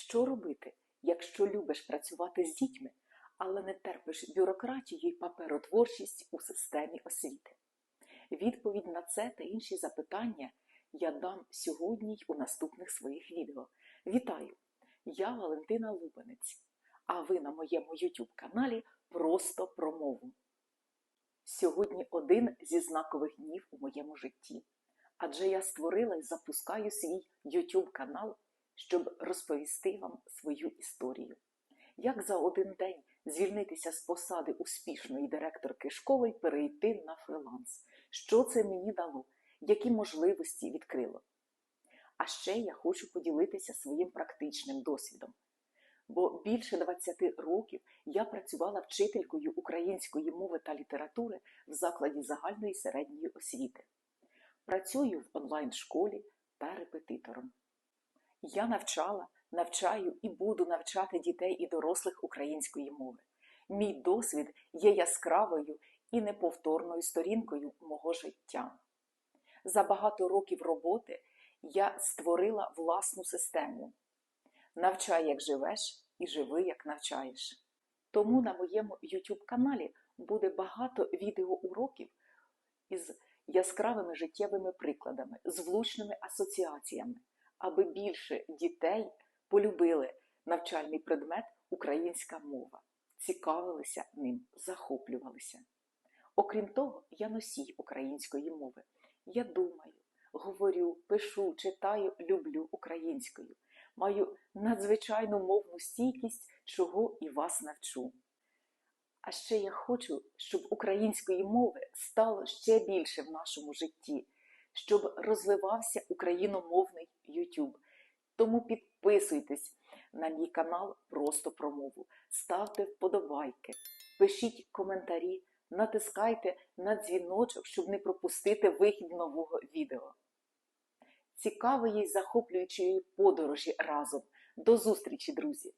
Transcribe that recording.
Що робити, якщо любиш працювати з дітьми, але не терпиш бюрократію і паперотворчість у системі освіти? Відповідь на це та інші запитання я дам сьогодні у наступних своїх відео. Вітаю! Я Валентина Лубенець, а ви на моєму YouTube каналі Просто про мову. Сьогодні один зі знакових днів у моєму житті, адже я створила і запускаю свій YouTube канал, щоб розповісти вам свою історію. Як за один день звільнитися з посади успішної директорки школи і перейти на фриланс? Що це мені дало? Які можливості відкрило? А ще я хочу поділитися своїм практичним досвідом. Бо більше 20 років я працювала вчителькою української мови та літератури в закладі загальної середньої освіти. Працюю в онлайн-школі та репетитором. Я навчала, навчаю і буду навчати дітей і дорослих української мови. Мій досвід є яскравою і неповторною сторінкою мого життя. За багато років роботи я створила власну систему. Навчай, як живеш, і живи, як навчаєш. Тому на моєму YouTube каналі буде багато відеоуроків із яскравими життєвими прикладами, з влучними асоціаціями, аби більше дітей полюбили навчальний предмет українська мова, цікавилися ним, захоплювалися. Окрім того, я носій української мови. Я думаю, говорю, пишу, читаю, люблю українською. Маю надзвичайну мовну стійкість, чого і вас навчу. А ще я хочу, щоб української мови стало ще більше в нашому житті, щоб розвивався україномовний YouTube. Тому підписуйтесь на мій канал просто про мову, ставте вподобайки, пишіть коментарі, натискайте на дзвіночок, щоб не пропустити вихід нового відео. Цікавої й захоплюючої подорожі разом. До зустрічі, друзі!